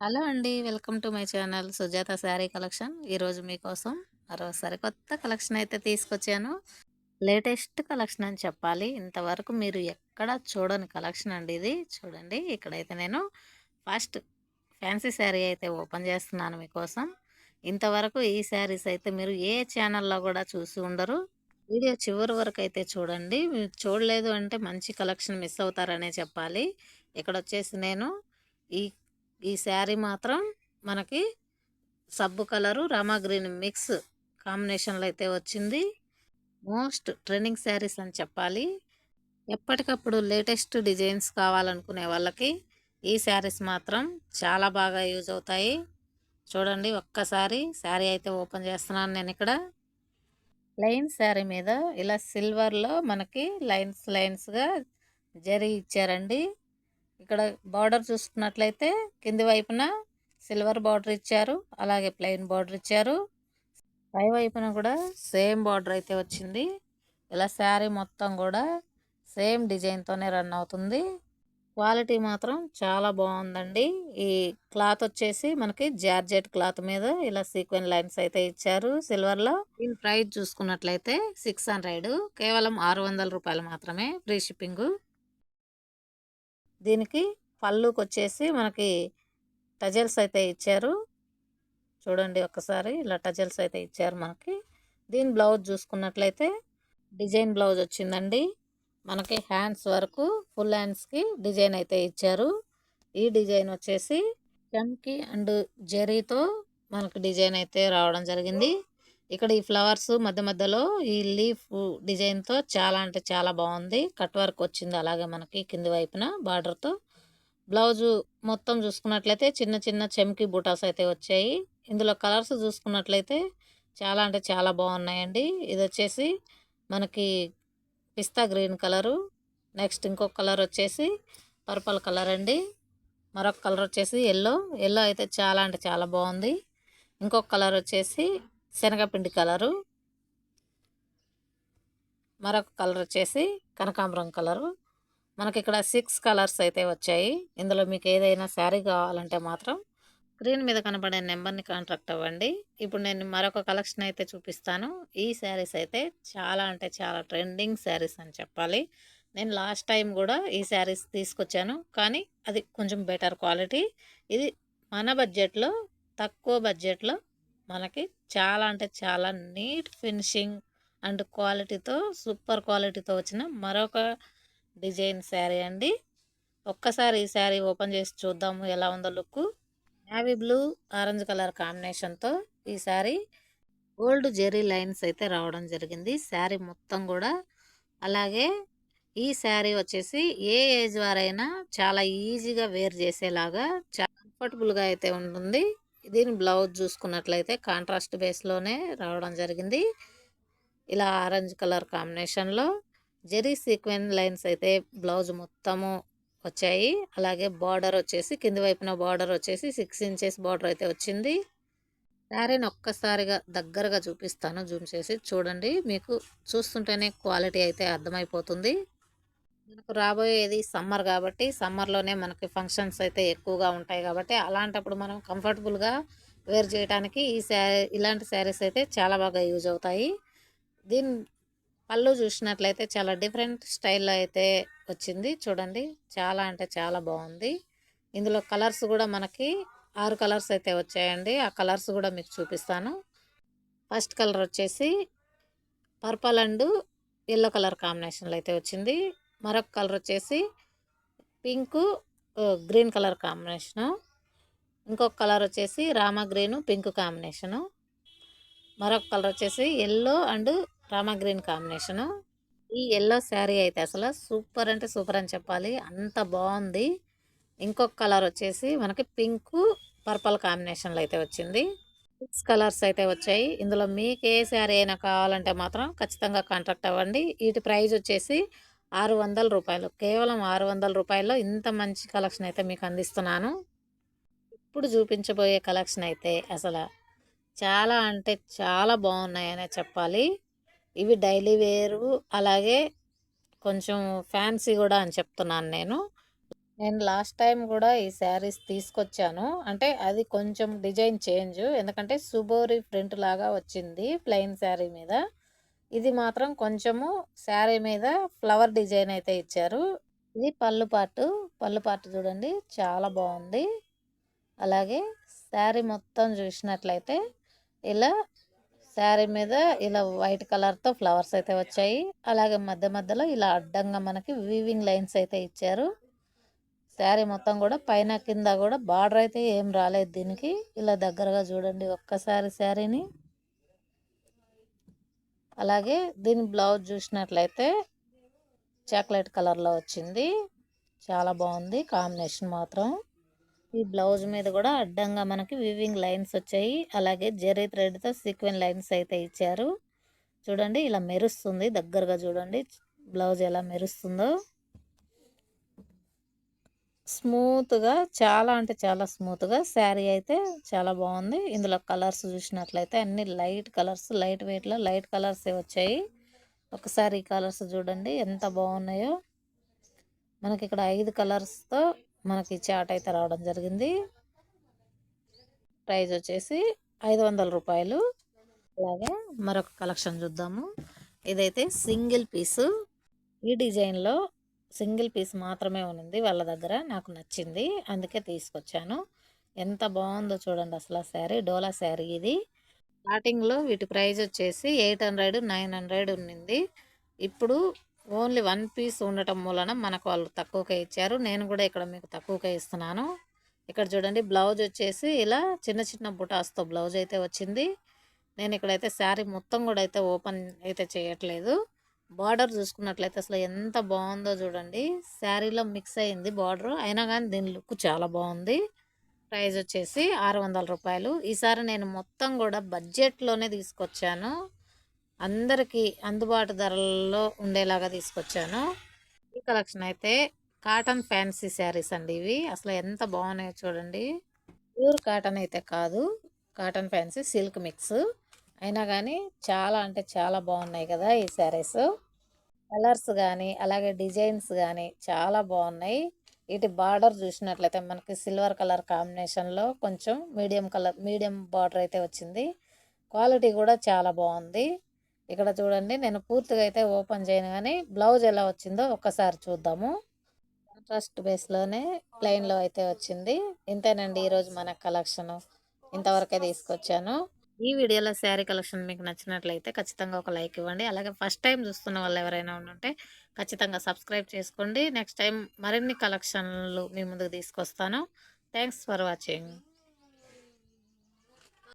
Hello అండి. Welcome to my channel Sujatha sari collection. ఈరోజు మీకోసం మరోసారి సరికొత్త కలెక్షన్ అయితే తీసుకొచ్చాను. లేటెస్ట్ కలెక్షన్ అని చెప్పాలి. ఇంతవరకు మీరు ఎక్కడ చూడని కలెక్షన్ అండి ఇది. చూడండి ఇక్కడైతే నేను ఫస్ట్ ఫ్యాన్సీ శారీ అయితే ఓపెన్ చేస్తున్నాను మీకోసం. ఇంతవరకు ఈ శారీస్ అయితే మీరు ఏ ఛానల్‌లో కూడా చూసి ఉండరు. వీడియో చివరి వరకు అయితే చూడండి. మీరు చూడలేదు అంటే మంచి కలెక్షన్ మిస్ అవుతారనే చెప్పాలి. ఇక్కడ వచ్చేసి నేను ఈ ఈ శారీ మాత్రం మనకి సబ్బు కలరు రామా గ్రీన్ మిక్స్ కాంబినేషన్లో అయితే వచ్చింది. మోస్ట్ ట్రెండింగ్ శారీస్ అని చెప్పాలి. ఎప్పటికప్పుడు లేటెస్ట్ డిజైన్స్ కావాలనుకునే వాళ్ళకి ఈ శారీస్ మాత్రం చాలా బాగా యూజ్ అవుతాయి. చూడండి ఒక్కసారి శారీ అయితే ఓపెన్ చేస్తున్నాను నేను ఇక్కడ. లైన్ శారీ మీద ఇలా సిల్వర్లో మనకి లైన్స్ లైన్స్గా జరి ఇచ్చారండి. ఇక్కడ బార్డర్ చూసుకున్నట్లయితే కింది వైపున సిల్వర్ బార్డర్ ఇచ్చారు. అలాగే ప్లెయిన్ బార్డర్ ఇచ్చారు. పై వైపున కూడా సేమ్ బార్డర్ అయితే వచ్చింది. ఇలా శారీ మొత్తం కూడా సేమ్ డిజైన్తోనే రన్ అవుతుంది. క్వాలిటీ మాత్రం చాలా బాగుందండి. ఈ క్లాత్ వచ్చేసి మనకి జార్జెట్ క్లాత్ మీద ఇలా సీక్వెన్ లైన్స్ అయితే ఇచ్చారు. సిల్వర్లో దీని ప్రైస్ చూసుకున్నట్లయితే సిక్స్ హండ్రెడ్ కేవలం ఆరు వందల రూపాయలు మాత్రమే ఫ్రీ షిప్పింగ్. దీనికి పళ్ళుకి వచ్చేసి మనకి టజల్స్ అయితే ఇచ్చారు. చూడండి ఒక్కసారి ఇలా టజల్స్ అయితే ఇచ్చారు మనకి. దీని బ్లౌజ్ చూసుకున్నట్లయితే డిజైన్ బ్లౌజ్ వచ్చిందండి. మనకి హ్యాండ్స్ వరకు ఫుల్ హ్యాండ్స్కి డిజైన్ అయితే ఇచ్చారు. ఈ డిజైన్ వచ్చేసి చమ్కి అండ్ జెరీతో మనకు డిజైన్ అయితే రావడం జరిగింది. ఇక్కడ ఈ ఫ్లవర్స్ మధ్య మధ్యలో ఈ లీఫ్ డిజైన్తో చాలా అంటే చాలా బాగుంది. కట్ వర్క్ వచ్చింది అలాగే మనకి కింది వైపున బార్డర్తో బ్లౌజు మొత్తం చూసుకున్నట్లయితే చిన్న చిన్న చెమ్కి బూటాస్ అయితే వచ్చాయి. ఇందులో కలర్స్ చూసుకున్నట్లయితే చాలా అంటే చాలా బాగున్నాయండి. ఇది వచ్చేసి మనకి పిస్తా గ్రీన్ కలరు. నెక్స్ట్ ఇంకొక కలర్ వచ్చేసి పర్పల్ కలర్ అండి. మరొక కలర్ వచ్చేసి ఎల్లో. ఎల్లో అయితే చాలా అంటే చాలా బాగుంది. ఇంకొక కలర్ వచ్చేసి శనగపిండి కలరు మరొక కలర్ వచ్చేసి కనకాంబరం కలరు. మనకి ఇక్కడ సిక్స్ కలర్స్ అయితే వచ్చాయి. ఇందులో మీకు ఏదైనా శారీ కావాలంటే మాత్రం స్క్రీన్ మీద కనబడే నెంబర్ని కాంటాక్ట్ అవ్వండి. ఇప్పుడు నేను మరొక కలెక్షన్ అయితే చూపిస్తాను. ఈ శారీస్ అయితే చాలా అంటే చాలా ట్రెండింగ్ శారీస్ అని చెప్పాలి. నేను లాస్ట్ టైం కూడా ఈ శారీస్ తీసుకొచ్చాను. కానీ అది కొంచెం బెటర్ క్వాలిటీ. ఇది మన బడ్జెట్లో తక్కువ బడ్జెట్లో మనకి చాలా అంటే చాలా నీట్ ఫినిషింగ్ అండ్ క్వాలిటీతో సూపర్ క్వాలిటీతో వచ్చిన మరొక డిజైన్ శారీ అండి. ఒక్కసారి ఈ శారీ ఓపెన్ చేసి చూద్దాము ఎలా ఉందో look. Navy blue orange colour కాంబినేషన్తో ఈ శారీ గోల్డ్ జెరీ లైన్స్ అయితే రావడం జరిగింది. శారీ మొత్తం కూడా అలాగే ఈ శారీ వచ్చేసి ఏ ఏజ్ వారైనా చాలా ఈజీగా వేర్ చేసేలాగా చాలా కంఫర్టబుల్గా అయితే ఉంటుంది. దీని బ్లౌజ్ చూసుకున్నట్లయితే కాంట్రాస్ట్ బేస్లోనే రావడం జరిగింది. ఇలా ఆరెంజ్ కలర్ కాంబినేషన్లో జెరీ సీక్వెన్ లైన్స్ అయితే బ్లౌజ్ మొత్తము వచ్చాయి. అలాగే బార్డర్ వచ్చేసి కింది వైపున బార్డర్ వచ్చేసి సిక్స్ ఇంచెస్ బార్డర్ అయితే వచ్చింది. శారీని ఒక్కసారిగా దగ్గరగా చూపిస్తాను జూమ్ చేసి చూడండి. మీకు చూస్తుంటేనే క్వాలిటీ అయితే అర్థమైపోతుంది. మనకు రాబోయేది సమ్మర్ కాబట్టి సమ్మర్లోనే మనకి ఫంక్షన్స్ అయితే ఎక్కువగా ఉంటాయి కాబట్టి అలాంటప్పుడు మనం కంఫర్టబుల్గా వేర్ చేయడానికి ఈ శారీ ఇలాంటి శారీస్ అయితే చాలా బాగా యూజ్ అవుతాయి. దీని పళ్ళు చూసినట్లయితే చాలా డిఫరెంట్ స్టైల్లో అయితే వచ్చింది. చూడండి చాలా అంటే చాలా బాగుంది. ఇందులో కలర్స్ కూడా మనకి ఆరు కలర్స్ అయితే వచ్చాయండి. ఆ కలర్స్ కూడా మీకు చూపిస్తాను. ఫస్ట్ కలర్ వచ్చేసి పర్పల్ అండ్ ఎల్లో కలర్ కాంబినేషన్లో అయితే వచ్చింది. మరొక కలర్ వచ్చేసి పింక్ గ్రీన్ కలర్ కాంబినేషను. ఇంకొక కలర్ వచ్చేసి రామా గ్రీను పింక్ కాంబినేషను. మరొక కలర్ వచ్చేసి yellow and Rama green combination. ఈ ఎల్లో శారీ అయితే అసలు సూపర్ అంటే సూపర్ అని చెప్పాలి. అంత బాగుంది. ఇంకొక కలర్ వచ్చేసి మనకి పింక్ పర్పల్ కాంబినేషన్లో అయితే వచ్చింది. సిక్స్ కలర్స్ అయితే వచ్చాయి. ఇందులో మీకు ఏ శారీ అయినా కావాలంటే మాత్రం ఖచ్చితంగా కాంటాక్ట్ అవ్వండి. వీటి ప్రైస్ వచ్చేసి ఆరు వందల రూపాయలు కేవలం ఆరు వందల రూపాయల్లో ఇంత మంచి కలెక్షన్ అయితే మీకు అందిస్తున్నాను ఇప్పుడు చూపించబోయే కలెక్షన్ అయితే అసలు చాలా అంటే చాలా బాగున్నాయనే చెప్పాలి ఇవి డైలీ వేరు అలాగే కొంచెం ఫ్యాన్సీ కూడా అని చెప్తున్నాను నేను నేను లాస్ట్ టైం కూడా ఈ శారీస్ తీసుకొచ్చాను. అంటే అది కొంచెం డిజైన్ చేంజ్. ఎందుకంటే సుబోరి ప్రింట్ లాగా వచ్చింది ప్లెయిన్ శారీ మీద. ఇది మాత్రం కొంచెము శారీ మీద ఫ్లవర్ డిజైన్ అయితే ఇచ్చారు. ఇది పళ్ళు పాటు పళ్ళు పాటు చూడండి చాలా బాగుంది అలాగే శారీ మొత్తం చూసినట్లయితే ఇలా శారీ మీద ఇలా వైట్ కలర్‌తో ఫ్లవర్స్ అయితే వచ్చాయి. అలాగే మధ్య మధ్యలో ఇలా అడ్డంగా మనకి వీవింగ్ లైన్స్ అయితే ఇచ్చారు. శారీ మొత్తం కూడా పైన కింద కూడా బార్డర్ అయితే ఏం రాలేదు దీనికి. ఇలా దగ్గరగా చూడండి ఒక్కసారి శారీని. అలాగే దీని బ్లౌజ్ చూసినట్లయితే చాక్లెట్ కలర్‌లో వచ్చింది. చాలా బాగుంది కాంబినేషన్ మాత్రం. ఈ బ్లౌజ్ మీద కూడా అడ్డంగా మనకి వివింగ్ లైన్స్ వచ్చాయి. అలాగే జెర్రీ థ్రెడ్‌తో సీక్వెన్ లైన్స్ అయితే ఇచ్చారు. చూడండి ఇలా మెరుస్తుంది. దగ్గరగా చూడండి బ్లౌజ్ ఎలా మెరుస్తుందో. స్మూత్‌గా చాలా అంటే చాలా స్మూత్‌గా శారీ అయితే చాలా బాగుంది ఇందులో కలర్స్ చూసినట్లయితే అన్ని లైట్ కలర్స్ లైట్ వెయిట్‌లో లైట్ కలర్సే వచ్చాయి. ఒకసారి ఈ కలర్స్ చూడండి ఎంత బాగున్నాయో మనకి ఇక్కడ ఐదు కలర్స్‌తో మనకి చార్ట్ అయితే రావడం జరిగింది. ప్రైజ్ వచ్చేసి ఐదు వందల రూపాయలు అలాగే మరొక కలెక్షన్ చూద్దాము. ఇదైతే సింగిల్ పీసు. ఈ డిజైన్‌లో సింగిల్ పీస్ మాత్రమే ఉన్నింది వాళ్ళ దగ్గర. నాకు నచ్చింది. అందుకే తీసుకొచ్చాను. ఎంత బాగుందో చూడండి అసల శారీ. డోలా శారీ ఇది. స్టార్టింగ్‌లో వీటి ప్రైస్ వచ్చేసి 800, 900 ఉన్నింది. ఇప్పుడు ఓన్లీ వన్ పీస్ ఉండటం మూలన మనకు వాళ్ళు తక్కువకే ఇచ్చారు. నేను కూడా ఇక్కడ మీకు తక్కువకే ఇస్తున్నాను. ఇక్కడ చూడండి బ్లౌజ్ వచ్చేసి ఇలా చిన్న చిన్న బుటాస్‌తో బ్లౌజ్ అయితే వచ్చింది. నేను ఇక్కడైతే శారీ మొత్తం కూడా అయితే ఓపెన్ అయితే చేయట్లేదు. బార్డర్ చూసుకున్నట్లయితే అసలు ఎంత బాగుందో చూడండి. శారీలో మిక్స్ అయింది బార్డర్. అయినా కానీ దీని లుక్ చాలా బాగుంది ప్రైస్ వచ్చేసి ఆరు వందల రూపాయలు ఈసారి నేను మొత్తం కూడా బడ్జెట్‌లోనే తీసుకొచ్చాను. అందరికీ అందుబాటు ధరల్లో ఉండేలాగా తీసుకొచ్చాను. ఈ కలెక్షన్ అయితే కాటన్ ఫ్యాన్సీ శారీస్ అండి ఇవి. అసలు ఎంత బాగున్నాయో చూడండి. ప్యూర్ కాటన్ అయితే కాదు. Cotton fancy silk mix. అయినా కానీ చాలా అంటే చాలా బాగున్నాయి కదా! ఈ శారీస్. కలర్స్ కానీ అలాగే డిజైన్స్ కానీ చాలా బాగున్నాయి వీటి బార్డర్ చూసినట్లయితే మనకి సిల్వర్ కలర్ కాంబినేషన్‌లో కొంచెం మీడియం కలర్ మీడియం బార్డర్ అయితే వచ్చింది. క్వాలిటీ కూడా చాలా బాగుంది ఇక్కడ చూడండి నేను పూర్తిగా అయితే ఓపెన్ చేయను కానీ బ్లౌజ్ ఎలా వచ్చిందో ఒక్కసారి చూద్దాము. కాంట్రాస్ట్ బేస్‌లోనే ప్లెయిన్‌లో అయితే వచ్చింది. ఇంతేనండి ఈరోజు మన కలెక్షను. ఇంతవరకే తీసుకొచ్చాను. ఈ వీడియోలో శారీ కలెక్షన్ మీకు నచ్చినట్లయితే ఖచ్చితంగా ఒక లైక్ ఇవ్వండి. అలాగే ఫస్ట్ టైం చూస్తున్న వాళ్ళు ఎవరైనా ఉంటే ఖచ్చితంగా సబ్స్క్రైబ్ చేసుకోండి. నెక్స్ట్ టైం మరిన్ని కలెక్షన్‌లు మీ ముందుకు తీసుకొస్తాను. Thanks for watching.